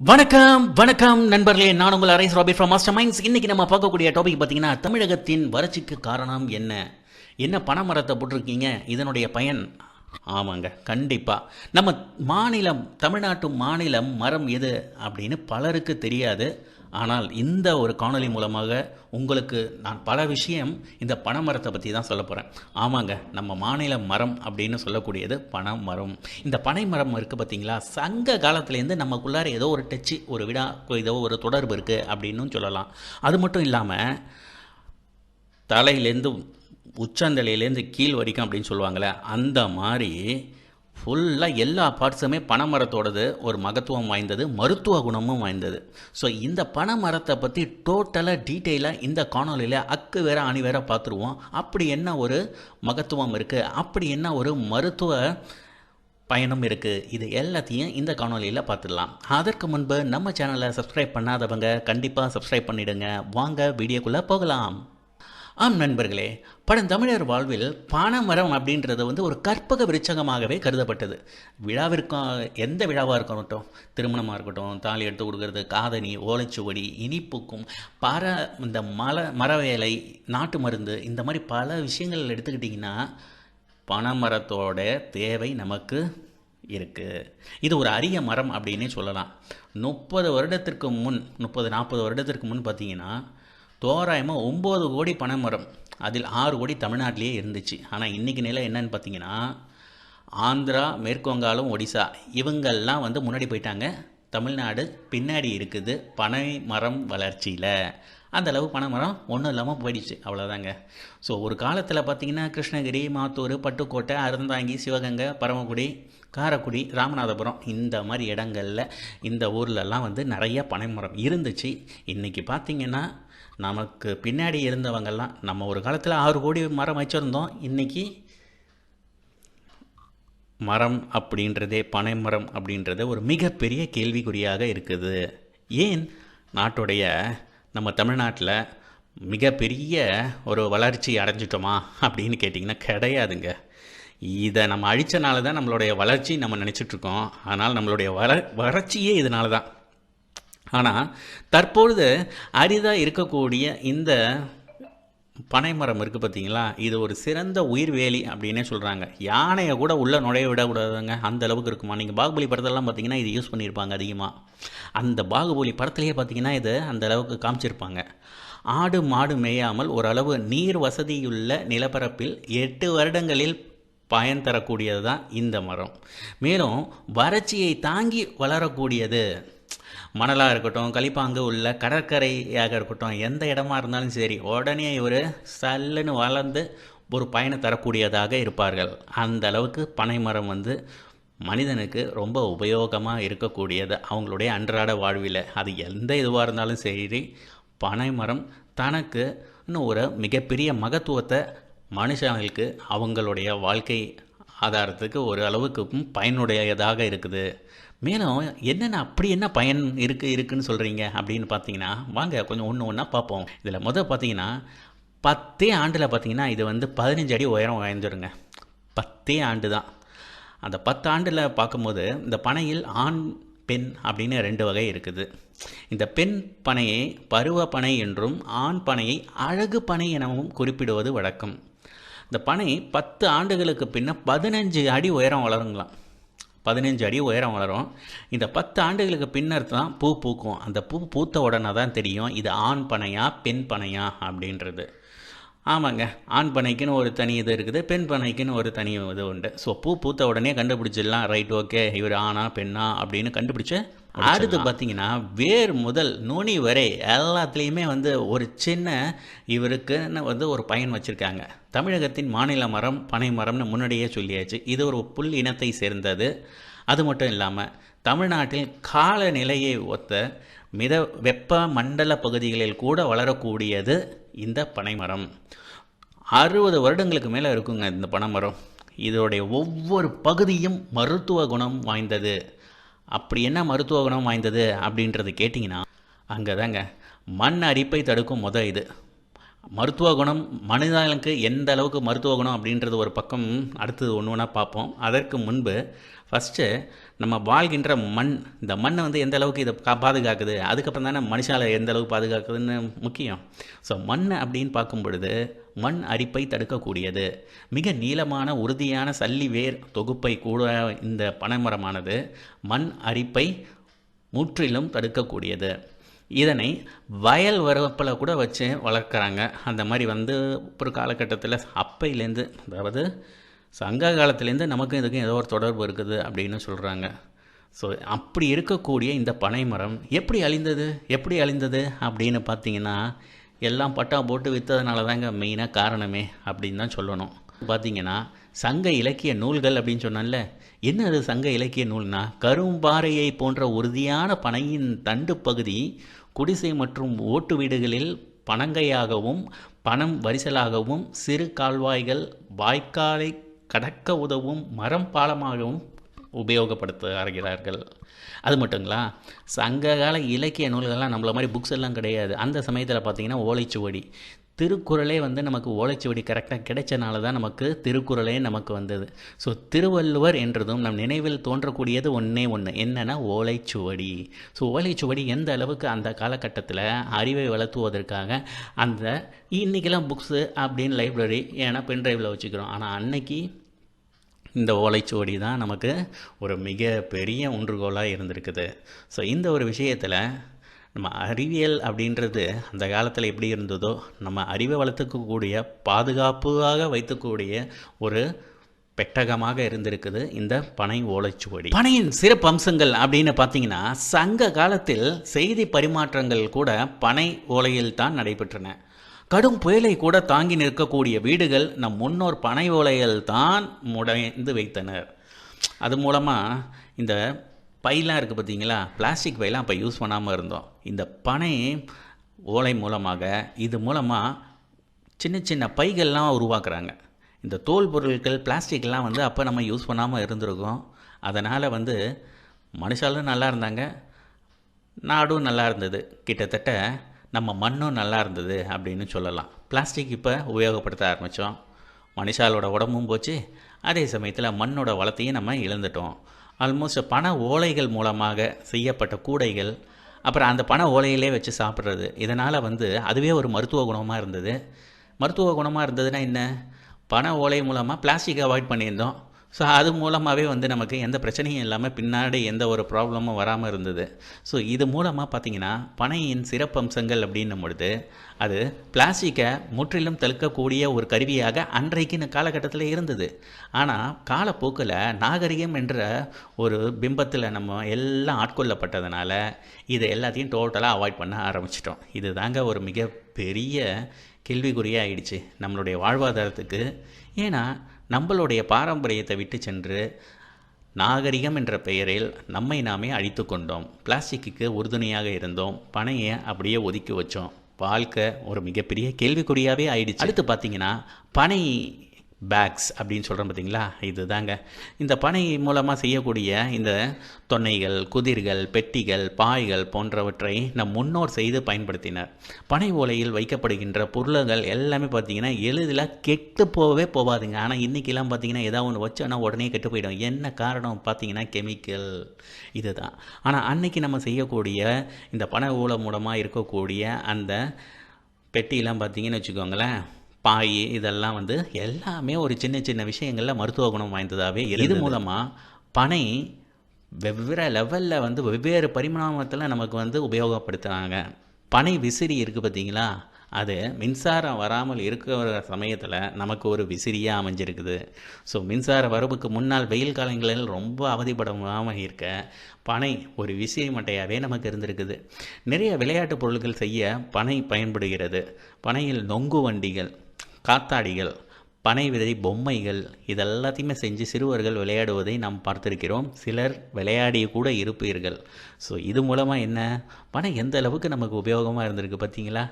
வணக்கம் வணக்கம் நண்பர்களே. நான் உங்கள் Ares Robi from Master Minds இன்னைக்கு நம்ம பார்க்கக்கூடிய டாபிக் பார்த்தீங்கன்னா தமிழகத்தின் வறட்சிக்கு காரணம் என்ன? என்ன பனைமரத்தை போட்டிருக்கீங்க? இதனுடைய பயன்? ஆமாங்க கண்டிப்பாக நம்ம மாநிலம் தமிழ்நாட்டு மாநிலம் மரம் எது அப்படின்னு பலருக்கு தெரியாது. ஆனால் இந்த ஒரு காணொளி மூலமாக உங்களுக்கு நான் பல விஷயம் இந்த பனைமரத்தை பற்றி தான் சொல்ல போகிறேன் ஆமாங்க நம்ம மாநில மரம் அப்படின்னு சொல்லக்கூடியது பனை மரம் இந்த பனை மரம் இருக்குது பார்த்தீங்களா சங்க காலத்துலேருந்து நமக்குள்ளார ஏதோ ஒரு டச்சு ஒரு விடா ஏதோ ஒரு தொடர்பு இருக்குது அப்படின்னும் சொல்லலாம். அது மட்டும் இல்லாமல் தலையிலேருந்து உச்சந்தலையிலேருந்து கீழ் வரைக்கும் அப்படின்னு சொல்லுவாங்கள்ல அந்த மாதிரி ஃபுல்லாக எல்லா பார்ட்ஸுமே பனைமரத்தோடது ஒரு மகத்துவம் வாய்ந்தது மருத்துவ குணமும் வாய்ந்தது. ஸோ இந்த பனைமரத்தை பற்றி டோட்டலாக டீட்டெயிலாக இந்த காணொலியில் அக்கு வேற அணி வேற பார்த்துருவோம். அப்படி என்ன ஒரு மகத்துவம் இருக்குது அப்படி என்ன ஒரு மருத்துவ பயணம் இருக்குது இது எல்லாத்தையும் இந்த காணொலியில் பார்த்துடலாம். அதற்கு முன்பு நம்ம சேனலை சப்ஸ்கிரைப் பண்ணாதவங்க கண்டிப்பாக சப்ஸ்கிரைப் பண்ணிவிடுங்க வாங்க வீடியோக்குள்ளே போகலாம். ஆம் நண்பர்களே பழந்தமிழர் வாழ்வில் பானமரம் அப்படின்றது வந்து ஒரு கற்பக விருச்சகமாகவே கருதப்பட்டது. விழாவிற்கும் எந்த விழாவாக இருக்கட்டும் திருமணமாக இருக்கட்டும் தாலி எடுத்து கொடுக்கறது காதணி ஓலைச்சுவடி இனிப்புக்கும் பார இந்த மல மரவேலை நாட்டு மருந்து இந்த மாதிரி பல விஷயங்கள் எடுத்துக்கிட்டிங்கன்னா பனைமரத்தோட தேவை நமக்கு இருக்குது இது ஒரு அரிய மரம் அப்படின்னே சொல்லலாம். முப்பது வருடத்திற்கு முன் முப்பது நாற்பது வருடத்திற்கு முன் பார்த்தீங்கன்னா தோராயமாக ஒம்பது கோடி பனைமரம் அதில் ஆறு கோடி தமிழ்நாட்டிலேயே இருந்துச்சு. ஆனால் இன்றைக்கி நிலை என்னன்னு பார்த்தீங்கன்னா ஆந்திரா மேற்கு வங்காளம் ஒடிசா இவங்கெல்லாம் வந்து முன்னாடி போயிட்டாங்க. தமிழ்நாடு பின்னாடி இருக்குது. பனை மரம் வளர்ச்சியில். அந்த அளவு பனை மரம் ஒன்றும் இல்லாமல் போயிடுச்சு. அவ்வளோதாங்க ஸோ ஒரு காலத்தில் பார்த்தீங்கன்னா கிருஷ்ணகிரி மாத்தூர் பட்டுக்கோட்டை அருந்தாங்கி சிவகங்கை பரமக்குடி காரைக்குடி ராமநாதபுரம் இந்த மாதிரி இடங்களில் இந்த ஊர்லெல்லாம் வந்து நிறைய பனைமரம் இருந்துச்சு. இன்றைக்கி பார்த்தீங்கன்னா நமக்கு பின்னாடி இருந்தவங்கெல்லாம் நம்ம ஒரு காலத்தில் ஆறு கோடி மரம் வச்சுருந்தோம். இன்றைக்கி மரம் அப்படின்றதே பனை மரம் அப்படின்றது ஒரு மிகப்பெரிய கேள்விக்குறியாக இருக்குது. ஏன்? நாட்டுடைய நம்ம தமிழ்நாட்டில் மிகப்பெரிய ஒரு வளர்ச்சி அடைஞ்சிட்டோமா அப்படின்னு கேட்டிங்கன்னா கிடையாதுங்க. இதை நம்ம அழிச்சனால தான் நம்மளுடைய வளர்ச்சி நம்ம நினச்சிட்ருக்கோம் ஆனால் நம்மளுடைய வள வறட்சியே இதனால தான் ஆனால் தற்பொழுது அரிதாக இருக்கக்கூடிய இந்த பனைமரம் இருக்குது பார்த்தீங்களா இது ஒரு சிறந்த உயிர்வேலி அப்படின்னே சொல்கிறாங்க யானையை கூட உள்ளே நுழைய விடக்கூடாதுங்க. அந்த அளவுக்கு இருக்குமா? நீங்கள் பாகுபலி படத்தெல்லாம் பார்த்தீங்கன்னா இது யூஸ் பண்ணியிருப்பாங்க அதிகமாக அந்த பாகுபலி படத்துலேயே பார்த்தீங்கன்னா இது அந்த அளவுக்கு காமிச்சிருப்பாங்க. ஆடு மாடு மேயாமல் ஓரளவு நீர் வசதியுள்ள நிலப்பரப்பில் எட்டு வருடங்களில் பயன் தரக்கூடியது தான் இந்த மரம். மேலும் வறட்சியை தாங்கி வளரக்கூடியது மணலாக இருக்கட்டும் களிப்பாங்கு உள்ள கடற்கரையாக இருக்கட்டும் எந்த இடமா இருந்தாலும் சரி உடனே இவர் சல்லுன்னு வளர்ந்து ஒரு பயனை தரக்கூடியதாக இருப்பார்கள். அந்த அளவுக்கு பனைமரம் வந்து மனிதனுக்கு ரொம்ப உபயோகமாக இருக்கக்கூடியது அவங்களுடைய அன்றாட வாழ்வில். அது எந்த இதுவாக இருந்தாலும் சரி பனைமரம் தனக்கு இன்னும் ஒரு மிகப்பெரிய மகத்துவத்தை மனுஷங்களுக்கு அவங்களுடைய வாழ்க்கை ஆதாரத்துக்கு ஒரு அளவுக்கு பயனுடையதாக இருக்குது. மேலும் என்னென்ன அப்படி என்ன பயன் இருக்குது இருக்குன்னு சொல்கிறீங்க அப்படின்னு பார்த்தீங்கன்னா வாங்க கொஞ்சம் ஒன்று ஒன்றா பார்ப்போம். இதில் முதல் பார்த்தீங்கன்னா பத்தே ஆண்டில் பார்த்தீங்கன்னா இது வந்து பதினஞ்சு அடி உயரம் வாய்ந்துருங்க பத்தே ஆண்டு தான். அந்த பத்து ஆண்டில் பார்க்கும்போது இந்த பனையில் ஆண் பெண் அப்படின்னு ரெண்டு வகை இருக்குது. இந்த பெண் பனையை பருவ பனை என்றும் ஆண் பனையை அழகு பனை எனவும் குறிப்பிடுவது வழக்கம். இந்த பனை பத்து ஆண்டுகளுக்கு பின்ன பதினஞ்சு அடி உயரம் வளருங்களாம். பதினஞ்சு அடி உயரம் வளரும். இந்த பத்து ஆண்டுகளுக்கு பின்னர் தான் பூ பூக்கும். அந்த பூ பூத்த உடனே தான் தெரியும் இது ஆண் பனையா பெண் பனையா அப்படின்றது. ஆமாங்க ஆண் பனைக்குன்னு ஒரு தனி இது இருக்குது பெண் பனைக்குன்னு ஒரு தனி இது உண்டு. ஸோ பூ பூத்த உடனே கண்டுபிடிச்சிடலாம். ரைட் ஓகே இவர் ஆணா பெண்ணா அப்படின்னு கண்டுபிடிச்சு அடுத்து பார்த்தீங்கன்னா வேர் முதல் நுனி வரை எல்லாத்துலேயுமே வந்து ஒரு சின்ன இவருக்குன்னு வந்து ஒரு பயன் வச்சுருக்காங்க. தமிழகத்தின் மாநில மரம் பனை மரம்னு முன்னாடியே சொல்லியாச்சு. இது ஒரு புல் இனத்தை சேர்ந்தது. அது மட்டும் இல்லாமல் தமிழ்நாட்டில் காலநிலையை ஒத்த மித வெப்ப மண்டல பகுதிகளில் கூட வளரக்கூடியது இந்த பனைமரம் அறுபது வருடங்களுக்கு மேலே இருக்குங்க இந்த பனைமரம் இதோடைய ஒவ்வொரு பகுதியும் மருத்துவ குணம் வாய்ந்தது. அப்படி என்ன மருத்துவ குணம் வாய்ந்தது அப்படின்றது கேட்டிங்கன்னா அங்கே தாங்க மண் அரிப்பை தடுக்கும் முத இது. மருத்துவ குணம் மனிதனுக்கு எந்த அளவுக்கு மருத்துவ குணம் அப்படின்றது ஒரு பக்கம் அடுத்தது ஒன்று ஒன்றா பார்ப்போம். அதற்கு முன்பு ஃபஸ்ட்டு நம்ம வாழ்கின்ற மண் இந்த மண்ணை வந்து எந்த அளவுக்கு இதை கா பாதுகாக்குது? அதுக்கப்புறம் தானே மனுஷால எந்த அளவுக்கு பாதுகாக்குதுன்னு முக்கியம். ஸோ மண் அப்படின்னு பார்க்கும் பொழுது மண் அரிப்பை தடுக்கக்கூடியது. மிக நீளமான உறுதியான சல்லி வேர் தொகுப்பை கூட இந்த பனைமரமானது மண் அரிப்பை முற்றிலும் தடுக்கக்கூடியது. இதனை வயல் வரப்பில் கூட வச்சு வளர்க்குறாங்க. அந்த மாதிரி வந்து ஒரு காலகட்டத்தில் அப்பையிலேருந்து அதாவது சங்க காலத்துலேருந்து நமக்கும் இதுக்கும் ஏதோ ஒரு தொடர்பு இருக்குது அப்படின்னு சொல்கிறாங்க ஸோ அப்படி இருக்கக்கூடிய இந்த பனைமரம் எப்படி அழிந்தது? எப்படி அழிந்தது? அப்படின்னு பார்த்தீங்கன்னா எல்லாம் பட்டா போட்டு விற்றதுனால தாங்க மெயினாக காரணமே அப்படின்னு தான் சொல்லணும். பார்த்தீங்கன்னா சங்க இலக்கிய நூல்கள் அப்படின்னு சொன்னால என்ன அது சங்க இலக்கிய நூல்னா? கரும்பாறையை போன்ற உறுதியான பனையின் தண்டு பகுதி குடிசை மற்றும் ஓட்டு வீடுகளில் பனங்கையாகவும் பணம் வரிசலாகவும் சிறு கால்வாய்கள் வாய்க்காலை கடக்க உதவும் மரம் பாலமாகவும் உபயோகப்படுத்துகிறார்கள் அது மட்டுங்களா? சங்ககால இலக்கிய நூல்கள்லாம் நம்மள மாதிரி புக்ஸ் எல்லாம் கிடையாது. அந்த சமயத்தில் பார்த்தீங்கன்னா ஓலைச்சுவடி. திருக்குறளே வந்து நமக்கு ஓலைச்சுவடி கரெக்டாக கிடைச்சனால தான் நமக்கு திருக்குறளே நமக்கு வந்தது. ஸோ திருவள்ளுவர் என்றதும் நம் நினைவில் தோன்றக்கூடியது ஒன்றே ஒன்று என்னென்னா ஓலைச்சுவடி. ஸோ ஓலைச்சுவடி எந்த அளவுக்கு அந்த காலகட்டத்தில் அறிவை வளர்த்துவதற்காக அந்த இன்றைக்கெல்லாம் புக்ஸு அப்படின்னு லைப்ரரி ஏன்னா பென்ட்ரைவில் வச்சுக்கிறோம். ஆனால் அன்னைக்கு இந்த ஓலைச்சுவடி தான் நமக்கு ஒரு மிக பெரிய ஒன்றுகோலாக இருந்திருக்குது. ஸோ இந்த ஒரு விஷயத்தில் நம்ம அறிவியல் அப்படின்றது அந்த காலத்தில் எப்படி இருந்ததோ நம்ம அறிவை வளர்த்துக்கக்கூடிய பாதுகாப்பாக வைத்துக்கூடிய ஒரு பெட்டகமாக இருந்திருக்குது இந்த பனை ஓலைச்சுவடி. பனையின் சிறப்பு அம்சங்கள் அப்படின்னு பார்த்தீங்கன்னா சங்க காலத்தில் செய்தி பரிமாற்றங்கள் கூட பனை ஓலையில் தான் நடைபெற்றன. கடும் புயலை கூட தாங்கி நிற்கக்கூடிய வீடுகள் நம் முன்னோர் பனை ஓலைகள் தான் முடைந்து வைத்தனர். அது மூலமாக இந்த பைலாம் இருக்குது பார்த்தீங்களா? பிளாஸ்டிக் பைலாம் அப்போ யூஸ் பண்ணாமல் இருந்தோம். இந்த பனை ஓலை மூலமாக இது மூலமாக சின்ன சின்ன பைகள்லாம் உருவாக்குறாங்க. இந்த தோல் பொருட்கள் பிளாஸ்டிக்லாம் வந்து அப்போ நம்ம யூஸ் பண்ணாமல் இருந்திருக்கோம். அதனால் வந்து மனுஷாலும் நல்லா இருந்தாங்க. நாடும் நல்லா இருந்தது. கிட்டத்தட்ட நம்ம மண்ணும் நல்லா இருந்தது அப்படின்னு சொல்லலாம். பிளாஸ்டிக் இப்போ உபயோகப்படுத்த ஆரம்பித்தோம் மனுஷாலோட உடம்பும் போச்சு. அதே சமயத்தில் மண்ணோட வளத்தையும் நம்ம இழந்துட்டோம். ஆல்மோஸ்ட் பண ஓலைகள் மூலமாக செய்யப்பட்ட கூடைகள் அப்புறம் அந்த பண ஓலையிலே வச்சு சாப்பிட்றது. இதனால் வந்து அதுவே ஒரு மருத்துவ குணமாக இருந்தது. மருத்துவ குணமாக இருந்ததுன்னா என்ன? பண ஓலை மூலமாக பிளாஸ்டிக் அவாய்ட் பண்ணியிருந்தோம். ஸோ அது மூலமாகவே வந்து நமக்கு எந்த பிரச்சனையும் இல்லாமல் பின்னாடி எந்த ஒரு ப்ராப்ளமும் வராமல் இருந்தது. ஸோ இது மூலமாக பார்த்திங்கன்னா பனையின் சிறப்பம்சங்கள் அப்படின்னும் பொழுது அது பிளாஸ்டிக்கை முற்றிலும் தடுக்கக்கூடிய ஒரு கருவியாக அன்றைக்கு காலகட்டத்தில் இருந்தது. ஆனால் காலப்போக்கில் நாகரிகம் என்ற ஒரு பிம்பத்தில் நம்ம எல்லாம் ஆட்கொள்ளப்பட்டதுனால இதை எல்லாத்தையும் டோட்டலாக அவாய்ட் பண்ண ஆரம்பிச்சிட்டோம். இது தாங்க ஒரு மிகப்பெரிய கேள்விக்குறியாக ஆயிடுச்சு நம்மளுடைய வாழ்வாதாரத்துக்கு. ஏன்னா நம்மளுடைய பாரம்பரியத்தை விட்டு சென்று நாகரிகம் என்ற பெயரில் நம்மை நாமே அழித்து கொண்டோம். பிளாஸ்டிக்கு உறுதுணையாக இருந்தோம். பனையை அப்படியே ஒதுக்கி வச்சோம். வாழ்க்கை ஒரு மிகப்பெரிய கேள்விக்குறியாகவே ஆயிடுச்சு. அடுத்து பார்த்தீங்கன்னா பனை பேக்ஸ் அப்படின்னு சொல்கிறோம் பார்த்தீங்களா இது தாங்க இந்த பனை மூலமாக செய்யக்கூடிய இந்த தொன்னைகள் குதிர்கள் பெட்டிகள் பாய்கள் போன்றவற்றை நம் முன்னோர் செய்து பயன்படுத்தினர். பனை ஓலையில் வைக்கப்படுகின்ற பொருள்கள் எல்லாமே பார்த்தீங்கன்னா எளிதில் கெட்டு போகவே போகாதுங்க ஆனால் இன்றைக்கெல்லாம் பார்த்தீங்கன்னா ஏதாவது ஒன்று வச்சோன்னா உடனே கெட்டு போயிடும். என்ன காரணம் பார்த்தீங்கன்னா கெமிக்கல் இதுதான். ஆனால் அன்னைக்கு நம்ம செய்யக்கூடிய இந்த பனை ஓலை மூலமாக இருக்கக்கூடிய அந்த பெட்டியெல்லாம் பார்த்தீங்கன்னு வச்சுக்கோங்களேன் பாய் இதெல்லாம் வந்து எல்லாமே ஒரு சின்ன சின்ன விஷயங்களில் மருத்துவ குணம் வாய்ந்ததாகவே இது மூலமாக பனை வெவ்வேறு லெவலில் வந்து வெவ்வேறு பரிமாணத்தில் நமக்கு வந்து உபயோகப்படுத்துகிறாங்க பனை விசிறி இருக்குது பார்த்தீங்களா அது மின்சாரம் வராமல் இருக்கிற சமயத்தில் நமக்கு ஒரு விசிறியாக அமைஞ்சிருக்குது. ஸோ மின்சார வரவுக்கு முன்னால் வெயில் காலங்களில் ரொம்ப அவதிப்படாமல் இருக்க பனை ஒரு விசிறி மட்டையாகவே நமக்கு இருந்திருக்குது. நிறைய விளையாட்டு பொருட்கள் செய்ய பனை பயன்படுகிறது. பனையில் நொங்கு வண்டிகள் காத்தாடிகள் பனை விதை பொம்மைகள் இதெல்லாத்தையுமே செஞ்சு சிறுவர்கள் விளையாடுவதை நாம் பார்த்திருக்கிறோம். சிலர் விளையாடி கூட இருப்பீர்கள். ஸோ இது மூலமாக என்ன? பனை எந்த அளவுக்கு நமக்கு உபயோகமாக இருந்திருக்கு பார்த்தீங்களா?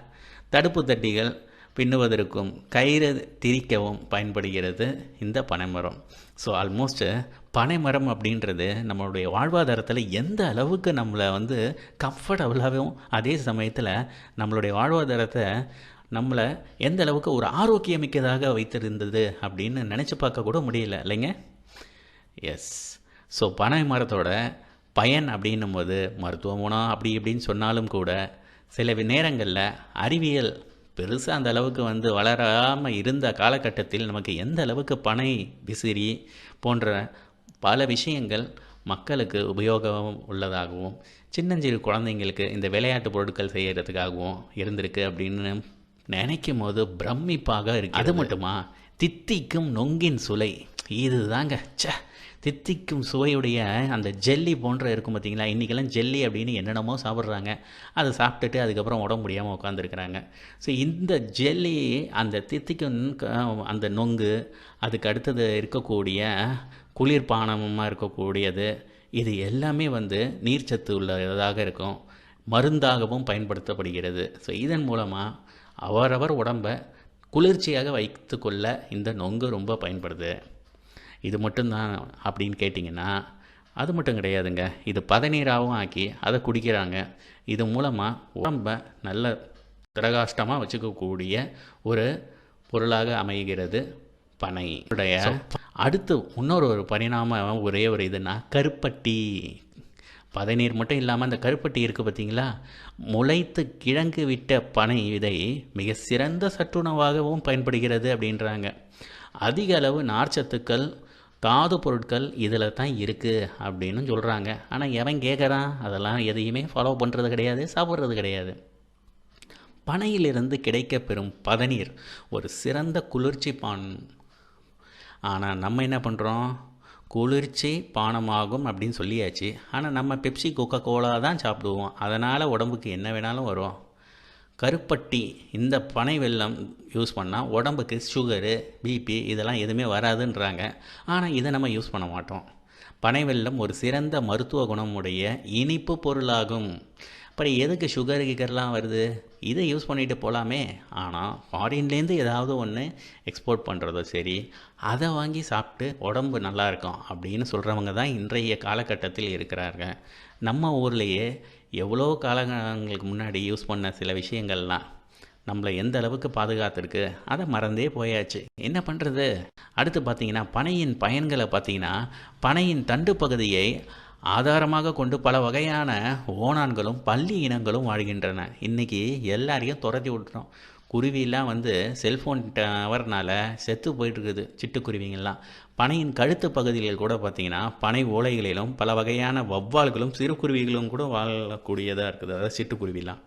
தடுப்பு தட்டிகள் பின்னுவதற்கும் கயிறு திரிக்கவும் பயன்படுகிறது இந்த பனைமரம் ஸோ ஆல்மோஸ்ட்டு பனைமரம் அப்படின்றது நம்மளுடைய வாழ்வாதாரத்தில் எந்த அளவுக்கு நம்மளை வந்து கம்ஃபர்டபுளாகவும் அதே சமயத்தில் நம்மளுடைய வாழ்வாதாரத்தை நம்மளை எந்த அளவுக்கு ஒரு ஆரோக்கியமிக்கதாக வைத்திருந்தது அப்படின்னு நினச்சி பார்க்க கூட முடியல இல்லைங்க? எஸ் ஸோ பனை மரத்தோட பயன் அப்படின்னும் போது மருத்துவ குணம் அப்படி இப்படின்னு சொன்னாலும் கூட சில நேரங்களில் அறிவியல் பெருசாக அந்த அளவுக்கு வந்து வளராமல் இருந்த காலகட்டத்தில் நமக்கு எந்த அளவுக்கு பனை விசிறி போன்ற பல விஷயங்கள் மக்களுக்கு உபயோகம் உள்ளதாகவும் சின்னஞ்சிறு குழந்தைங்களுக்கு இந்த விளையாட்டு பொருட்கள் செய்கிறதுக்காகவும் இருந்திருக்கு அப்படின்னு நினைக்கும் போது பிரமிப்பாக இருக்கு அது மட்டுமா? தித்திக்கும் நொங்கின் சுலை. இதுதாங்க. ச்சே. தித்திக்கும் சுவையுடைய அந்த ஜெல்லி போன்ற இருக்கும் பார்த்தீங்களா? இன்றைக்கெல்லாம் ஜெல்லி அப்படின்னு என்னென்னமோ சாப்பிட்றாங்க. அதை சாப்பிட்டுட்டு அதுக்கப்புறம் உடம்பு முடியாமல் உட்காந்துருக்குறாங்க ஸோ இந்த ஜெல்லி அந்த தித்திக்கும் அந்த நொங்கு அதுக்கு அடுத்தது இருக்கக்கூடிய குளிர்பானமாக இருக்கக்கூடியது இது எல்லாமே வந்து நீர்ச்சத்து உள்ளதாக இருக்கும். மருந்தாகவும் பயன்படுத்தப்படுகிறது. ஸோ இதன் மூலமாக அவரவர் உடம்பை குளிர்ச்சியாக வைத்துக்கொள்ள இந்த நொங்கு ரொம்ப பயன்படுது. இது மட்டும்தான் அப்படின்னு கேட்டிங்கன்னா அது மட்டும் கிடையாதுங்க. இது பதநீராகவும் ஆக்கி அதை குடிக்கிறாங்க. இது மூலமாக உடம்பை நல்ல திரகாஷ்டமாக வச்சுக்கக்கூடிய ஒரு பொருளாக அமைகிறது பனை. உடைய அடுத்து இன்னொரு ஒரு பரிணாமம் ஒரே ஒரு இதுனா கருப்பட்டி. பதநீர் மட்டும் இல்லாமல் அந்த கருப்பட்டி இருக்குது பார்த்தீங்களா முளைத்து கிழங்கு விட்ட பனை விதை மிக சிறந்த சற்றுணவாகவும் பயன்படுகிறது அப்படின்றாங்க. அதிக அளவு நார்ச்சத்துக்கள் தாது பொருட்கள் இதில் தான் இருக்குது அப்படின்னு சொல்கிறாங்க ஆனால் எவன் கேட்குறான் அதெல்லாம் எதையுமே ஃபாலோ பண்ணுறது கிடையாது சாப்பிட்றது கிடையாது. பனையிலிருந்து கிடைக்கப்பெறும் பதநீர் ஒரு சிறந்த குளிர்ச்சி பான். ஆனால் நம்ம என்ன பண்ணுறோம் குளிர்ச்சி பானமாகும் அப்படின்னு சொல்லியாச்சு. ஆனால் நம்ம பெப்சி கொக்கோ கோலா தான் சாப்பிடுவோம். அதனால் உடம்புக்கு என்ன வேணாலும் வரும். கருப்பட்டி இந்த பனை வெல்லம் யூஸ் பண்ணால் உடம்புக்கு சுகரு பிபி இதெல்லாம் எதுவுமே வராதுன்றாங்க. ஆனால் இதை நம்ம யூஸ் பண்ண மாட்டோம். பனை வெல்லம் ஒரு சிறந்த மருத்துவ குணமுடைய இனிப்பு பொருளாகும். அப்புறம் எதுக்கு சுகர் கிகர்லாம் வருது? இதை யூஸ் பண்ணிட்டு போகலாமே ஆனால் ஃபாரின்லேருந்து ஏதாவது ஒன்று எக்ஸ்போர்ட் பண்ணுறதோ சரி அதை வாங்கி சாப்பிட்டு உடம்பு நல்லா இருக்கும் அப்படின்னு சொல்கிறவங்க தான் இன்றைய காலகட்டத்தில் இருக்கிறாங்க நம்ம ஊர்லேயே எவ்வளோ காலங்களுக்கு முன்னாடி யூஸ் பண்ண சில விஷயங்கள்லாம் நம்மளை எந்த அளவுக்கு பாதுகாத்துருக்கு அதை மறந்தே போயாச்சு. என்ன பண்ணுறது அடுத்து பார்த்திங்கன்னா பனையின் பயன்களை பார்த்தீங்கன்னா பனையின் தண்டு பகுதியை ஆதாரமாக கொண்டு பல வகையான ஓணான்களும் பள்ளி இனங்களும் வாழ்கின்றன. இன்றைக்கி எல்லாரையும் துரத்தி விட்டுறோம் குருவிலாம் வந்து செல்ஃபோன் டவர்னால் செத்து போயிட்டுருக்குது. சிட்டுக்குருவிங்கள்லாம் பனையின் கழுத்து பகுதிகளில் கூட பார்த்தீங்கன்னா பனை ஓலைகளிலும் பல வகையான வவ்வால்களும் சிறுகுருவிகளும் கூட வாழக்கூடியதாக இருக்குது. அதாவது சிட்டுக்குருவிலாம்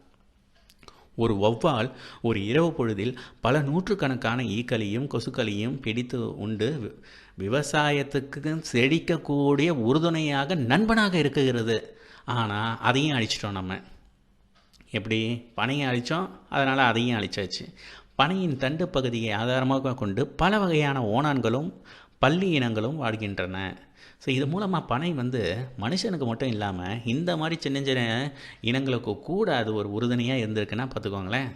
ஒரு வௌவால் ஒரு இரவு பொழுதில் பல நூற்றுக்கணக்கான ஈக்களையும் கொசுக்களையும் பிடித்து உண்டு விவசாயத்துக்கு செழிக்கக்கூடிய உறுதுணையாக நண்பனாக இருக்குகிறது ஆனால் அதையும் அழிச்சிட்டோம் நம்ம. எப்படி? பனையை அழித்தோம் அதனால் அதையும் அழிச்சாச்சு. பனையின் தண்டு பகுதியை ஆதாரமாக கொண்டு பல வகையான ஓணான்களும் பள்ளி இனங்களும் வாழ்கின்றன. ஸோ இது மூலமாக பனை வந்து மனுஷனுக்கு மட்டும் இல்லாமல் இந்த மாதிரி சின்ன சின்ன இனங்களுக்கு கூட அது ஒரு உறுதுணையாக இருந்திருக்குன்னா பார்த்துக்கோங்களேன்.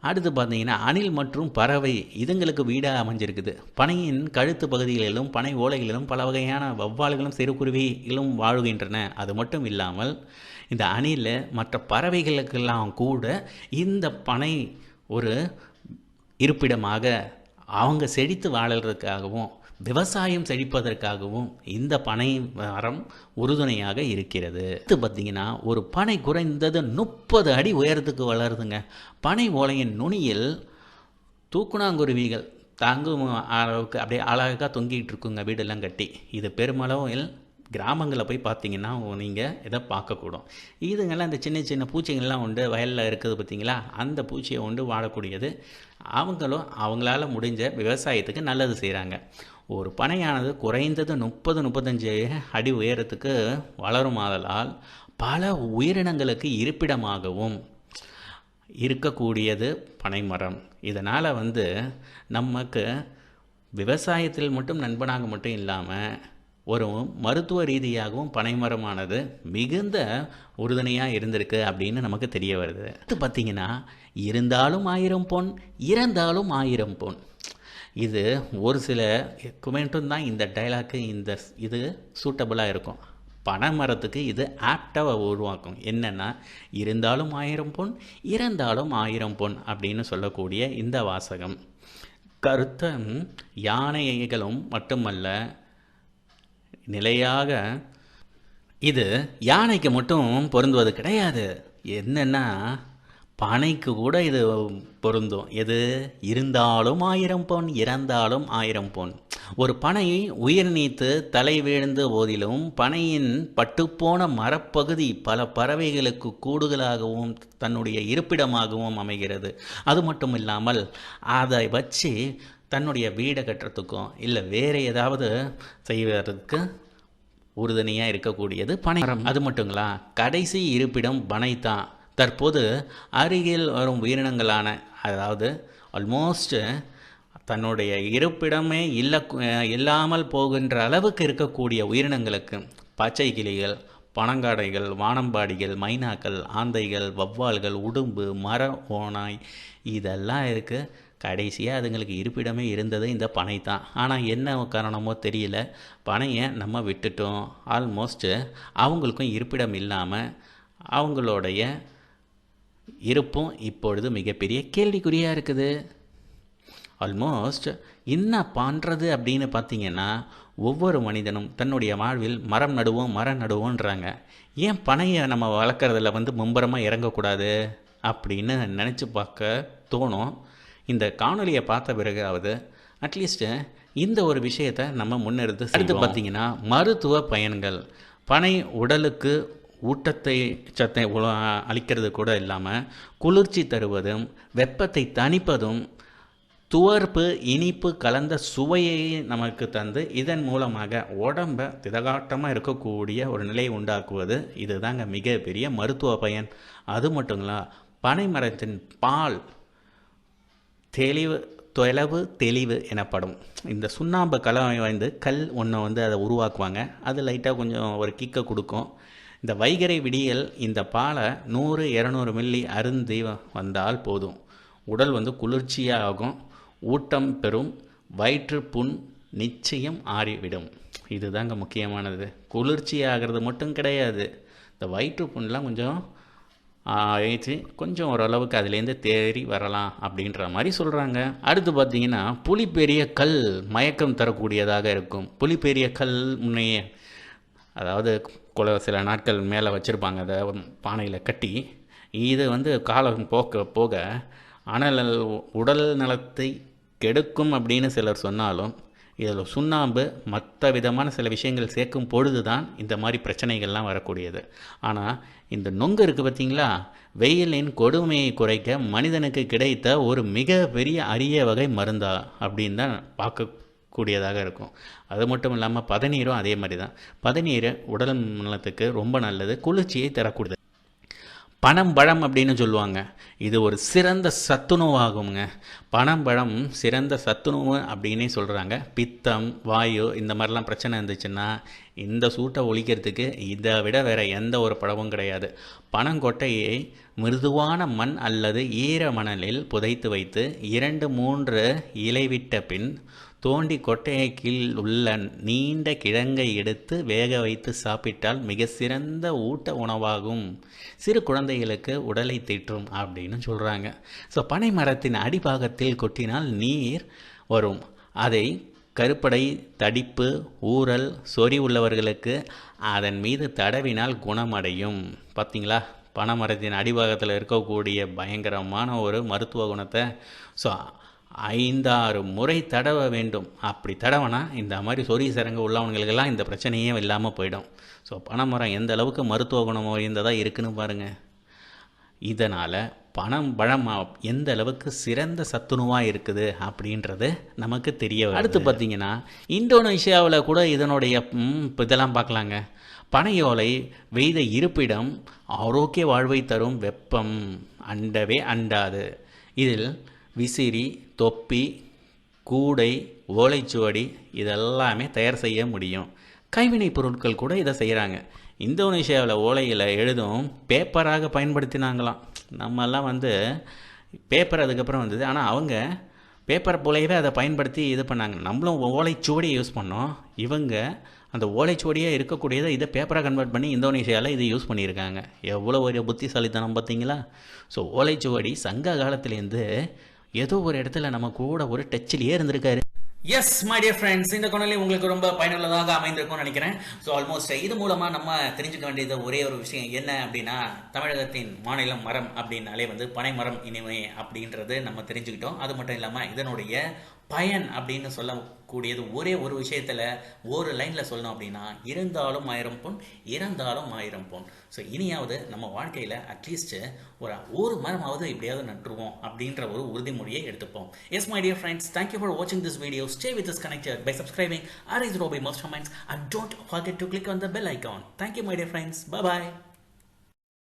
அடுத்து பார்த்தீங்கன்னா அணில் மற்றும் பறவை இதுங்களுக்கு வீடாக அமைஞ்சிருக்குது. பனையின் கழுத்து பகுதிகளிலும் பனை ஓலைகளிலும் பல வகையான வவ்வால்களும் சிறுகுருவிகளும் வாழ்கின்றன. அது மட்டும் இல்லாமல் இந்த அணில் மற்ற பறவைகளுக்கெல்லாம் கூட இந்த பனை ஒரு இருப்பிடமாக அவங்க செழித்து வாழறதுக்காகவும் விவசாயம் செழிப்பதற்காகவும் இந்த பனை மரம் உறுதுணையாக இருக்கிறது. அடுத்து பார்த்தீங்கன்னா ஒரு பனை குறைந்தது முப்பது அடி உயரத்துக்கு வளருதுங்க. பனை ஓலையின் நுனியில் தூக்குனாங்குருவிகள் தாங்கும் அளவுக்கு அப்படியே அழகாக தொங்கிட்டு இருக்குங்க வீடெல்லாம் கட்டி. இது பெருமளவில் கிராமங்களில் போய் பார்த்தீங்கன்னா நீங்கள் இதை பார்க்கக்கூடும். இதுங்கெல்லாம் இந்த சின்ன சின்ன பூச்சிங்கள்லாம் உண்டு வயலில் இருக்குது பார்த்தீங்களா? அந்த பூச்சியை உண்டு வாழக்கூடியது அவங்களும் அவங்களால முடிஞ்ச விவசாயத்துக்கு நல்லது செய்கிறாங்க ஒரு பனையானது குறைந்தது முப்பது முப்பத்தஞ்சு அடி உயரத்துக்கு வளரும் ஆதலால் பல உயிரினங்களுக்கு இருப்பிடமாகவும் இருக்கக்கூடியது பனைமரம் இதனால் வந்து நமக்கு விவசாயத்தில் மட்டும் நண்பனாக மட்டும் இல்லாமல் ஒரு மருத்துவ ரீதியாகவும் பனைமரமானது மிகுந்த உறுதுணையாக இருந்திருக்கு அப்படின்னு நமக்கு தெரிய வருது. அடுத்து பார்த்தீங்கன்னா இருந்தாலும் ஆயிரம் பொன் இறந்தாலும் ஆயிரம் பொன். இது ஒரு சில குமெண்ட்டும் தான் இந்த டைலாக்கு இந்த இது சூட்டபுளாக இருக்கும். பனைமரத்துக்கு இது ஆப்டாக உருவாக்கும். என்னென்னா இருந்தாலும் ஆயிரம் பொன் இறந்தாலும் ஆயிரம் பொன் அப்படின்னு சொல்லக்கூடிய இந்த வாசகம். கருத்தம் யானைகளும் மட்டுமல்ல நிலையாக இது யானைக்கு மட்டும் பொருந்துவது கிடையாது. என்னன்னா பனைக்கு கூட இது பொருந்தும். எது? இருந்தாலும் ஆயிரம் பொன் இறந்தாலும் ஆயிரம் பொன். ஒரு பனை உயிர் நீத்து தலை வீழ்ந்த போதிலும் பனையின் பட்டுப்போன மரப்பகுதி பல பறவைகளுக்கு கூடுதலாகவும் தன்னுடைய இருப்பிடமாகவும் அமைகிறது. அது மட்டும் இல்லாமல் அதை வச்சு தன்னுடைய வீடை கட்டுறதுக்கும் இல்லை வேறு ஏதாவது செய்வதற்கு உறுதுணையாக இருக்கக்கூடியது பனை. அது மட்டுங்களா? கடைசி இருப்பிடம் பனை தான் தற்போது அருகில் வரும் உயிரினங்களான அதாவது ஆல்மோஸ்ட் தன்னுடைய இருப்பிடமே இல்ல இல்லாமல் போகின்ற அளவுக்கு இருக்கக்கூடிய உயிரினங்களுக்கு பச்சை கிளிகள் பனங்காடைகள் வானம்பாடிகள் மைனாக்கள் ஆந்தைகள் வவ்வால்கள் உடும்பு மர ஓனாய் இதெல்லாம் இருக்குது கடைசியாக அதுங்களுக்கு இருப்பிடமே இருந்தது இந்த பனை தான் ஆனால் என்ன காரணமோ தெரியல. பனையை நம்ம விட்டுட்டோம். ஆல்மோஸ்ட்டு அவங்களுக்கும் இருப்பிடம் இல்லாமல் அவங்களுடைய இருப்பும் இப்பொழுது மிகப்பெரிய கேள்விக்குறியாக இருக்குது. ஆல்மோஸ்ட் என்ன பண்ணுறது அப்படின்னு பார்த்தீங்கன்னா ஒவ்வொரு மனிதனும் தன்னுடைய வாழ்வில் மரம் நடுவோம் மரம் நடுவோன்றாங்க. ஏன் பனையை நம்ம வளர்க்குறதுல வந்து மும்பரமாக இறங்கக்கூடாது அப்படின்னு நினச்சி பார்க்க தோணும். இந்த காணொலியை பார்த்த பிறகாவது அட்லீஸ்ட்டு இந்த ஒரு விஷயத்தை நம்ம முன்னெடுத்து அடுத்து பார்த்தீங்கன்னா மருத்துவ பயன்கள் பனை உடலுக்கு ஊட்டத்தை சத்தை அளிக்கிறது கூட இல்லாமல் குளிர்ச்சி தருவதும் வெப்பத்தை தணிப்பதும் துவர்ப்பு இனிப்பு கலந்த சுவையை நமக்கு தந்து இதன் மூலமாக உடம்ப திதகாட்டமாக இருக்கக்கூடிய ஒரு நிலையை உண்டாக்குவது இதுதாங்க மிகப்பெரிய மருத்துவ பயன். அது மட்டுங்களா பனை மரத்தின் பால் தெளிவு தொலைவு தெளிவு எனப்படும். இந்த சுண்ணாம்பு கலவை வந்து கல் ஒன்றை வந்து அதை உருவாக்குவாங்க. அது லைட்டாக கொஞ்சம் ஒரு கிக்கை கொடுக்கும். இந்த வைகறை விடியல் இந்த பாலை நூறு இரநூறு மில்லி அருந்தி வந்தால் போதும். உடல் வந்து குளிர்ச்சியாகும். ஊட்டம் பெறும். வயிற்று புண் நிச்சயம் ஆறிவிடும். இதுதாங்க முக்கியமானது. குளிர்ச்சி ஆகிறது மட்டும் கிடையாது. இந்த வயிற்று புண்ணெலாம் கொஞ்சம் ஆயிடுச்சு கொஞ்சம் ஓரளவுக்கு அதுலேருந்து தேறி வரலாம் அப்படின்ற மாதிரி சொல்கிறாங்க அடுத்து பார்த்தீங்கன்னா புளிப்பெரிய கல் மயக்கம் தரக்கூடியதாக இருக்கும். புளிப்பெரிய கல் முன்னையே அதாவது குல சில நாட்கள் மேலே வச்சுருப்பாங்க அதை பானையில் கட்டி இது வந்து காலம் போக்க போக அனல் உடல் நலத்தை கெடுக்கும் அப்படின்னு சிலர் சொன்னாலும் இதில் சுண்ணாம்பு மற்ற விதமான சில விஷயங்கள் சேர்க்கும் பொழுது தான் இந்த மாதிரி பிரச்சனைகள்லாம் வரக்கூடியது. ஆனால் இந்த நொங்கு இருக்குது பார்த்தீங்களா? வெயிலின் கொடுமையை குறைக்க மனிதனுக்கு கிடைத்த ஒரு மிக பெரிய அரிய வகை மருந்தா அப்படின்னு தான் பார்க்க கூடியதாக இருக்கும். அது மட்டும் இல்லாமல் பதநீரும் அதே மாதிரி தான். பதநீர் உடல் நலத்துக்கு ரொம்ப நல்லது குளிர்ச்சியை தரக்கூடியது. பனம்பழம் அப்படின்னு சொல்லுவாங்க. இது ஒரு சிறந்த சத்துணவாகுங்க பனம்பழம் சிறந்த சத்துணவு அப்படின்னே சொல்கிறாங்க பித்தம் வாயு இந்த மாதிரிலாம் பிரச்சனை இருந்துச்சுன்னா இந்த சூட்டை ஒழிக்கிறதுக்கு இதை விட வேறு எந்த ஒரு பழமும் கிடையாது. பனங்கொட்டையை மிருதுவான மண் அல்லது ஈர மணலில் புதைத்து வைத்து இரண்டு மூன்று இலைவிட்ட பின் தோண்டி கொட்டையை கீழ் உள்ள நீண்ட கிழங்கை எடுத்து வேக வைத்து சாப்பிட்டால் மிக சிறந்த ஊட்ட உணவாகும். சிறு குழந்தைகளுக்கு உடலை தீற்றும் அப்படின்னு சொல்கிறாங்க ஸோ பனை மரத்தின் அடிபாகத்தில் கொட்டினால் நீர் வரும். அதை கருப்படை தடிப்பு ஊறல் சொறி உள்ளவர்களுக்கு அதன் மீது தடவினால் குணமடையும். பார்த்தீங்களா பனைமரத்தின் அடிபாகத்தில் இருக்கக்கூடிய பயங்கரமான ஒரு மருத்துவ குணத்தை. ஸோ ஐந்தாறு முறை தடவ வேண்டும். அப்படி தடவனா இந்த மாதிரி சொறி சரங்கு உள்ளவங்களுக்கெல்லாம் இந்த பிரச்சனையே இல்லாமல் போயிடும். ஸோ பனைமரம் எந்த அளவுக்கு மருத்துவ குணம் வாய்ந்ததாக இருக்குன்னு பாருங்கள் இதனால் பணம் பழம் எந்த அளவுக்கு சிறந்த சத்துணவாக இருக்குது அப்படின்றது நமக்கு தெரிய அடுத்து பார்த்தீங்கன்னா இந்தோனேஷியாவில் கூட இதனுடைய இதெல்லாம் பார்க்கலாங்க பனையோலை வெய்த இருப்பிடம் ஆரோக்கிய வாழ்வை தரும் வெப்பம். அண்டவே அண்டாது. இதில் விசிறி தொப்பி கூடை ஓலைச்சுவடி இதெல்லாமே தயார் செய்ய முடியும். கைவினைப் பொருட்கள் கூட இதை செய்கிறாங்க இந்தோனேஷியாவில் ஓலையில் எழுதும் பேப்பராக பயன்படுத்தினாங்களாம். நம்மெல்லாம் வந்து பேப்பர் அதுக்கப்புறம் வந்தது. ஆனால் அவங்க பேப்பர் போலவே அதை பயன்படுத்தி இது பண்ணாங்க. நம்மளும் ஓலைச்சுவடியை யூஸ் பண்ணோம். இவங்க அந்த ஓலைச்சுவடியே இருக்கக்கூடியதை இதை பேப்பராக கன்வெர்ட் பண்ணி இந்தோனேஷியாவில் இதை யூஸ் பண்ணியிருக்காங்க. எவ்வளோ ஒரு புத்திசாலித்தனம் பார்த்தீங்களா? ஸோ ஓலைச்சுவடி சங்க காலத்துலேருந்து ஏதோ ஒரு இடத்துல நம்ம கூட ஒரு டச்சிலேயே இருந்திருக்காரு. எஸ் மை டியர் ஃப்ரெண்ட்ஸ் இந்த கொண்டலே உங்களுக்கு ரொம்ப பயனுள்ளதாக அமைந்திருக்கும்னு நினைக்கிறேன். ஸோ ஆல்மோஸ்ட் இது மூலமாக நம்ம தெரிஞ்சுக்க வேண்டியது ஒரே ஒரு விஷயம் என்ன அப்படின்னா தமிழகத்தின் மாநிலம் மரம் அப்படின்னாலே வந்து பனை மரம் இனிமே அப்படின்றது நம்ம தெரிஞ்சுக்கிட்டோம். அது மட்டும் இல்லாமல் இதனுடைய பயன் அப்படின்னு சொல்லக்கூடியது ஒரே ஒரு விஷயத்தில் ஒரு லைனில் சொல்லணும் அப்படின்னா இருந்தாலும் ஆயிரம் பொன் இறந்தாலும் ஆயிரம் பொன். ஸோ இனியாவது நம்ம வாழ்க்கையில் அட்லீஸ்ட்டு ஒரு ஒரு மரமாவது எப்படியாவது நட்டுருவோம் அப்படின்ற ஒரு உறுதிமொழியை எடுத்துப்போம். Yes my dear friends thank you for வாட்சிங் this video stay with us connected by subscribing our is ரோபி most comments and don't forget to click on the bell icon thank you my dear friends bye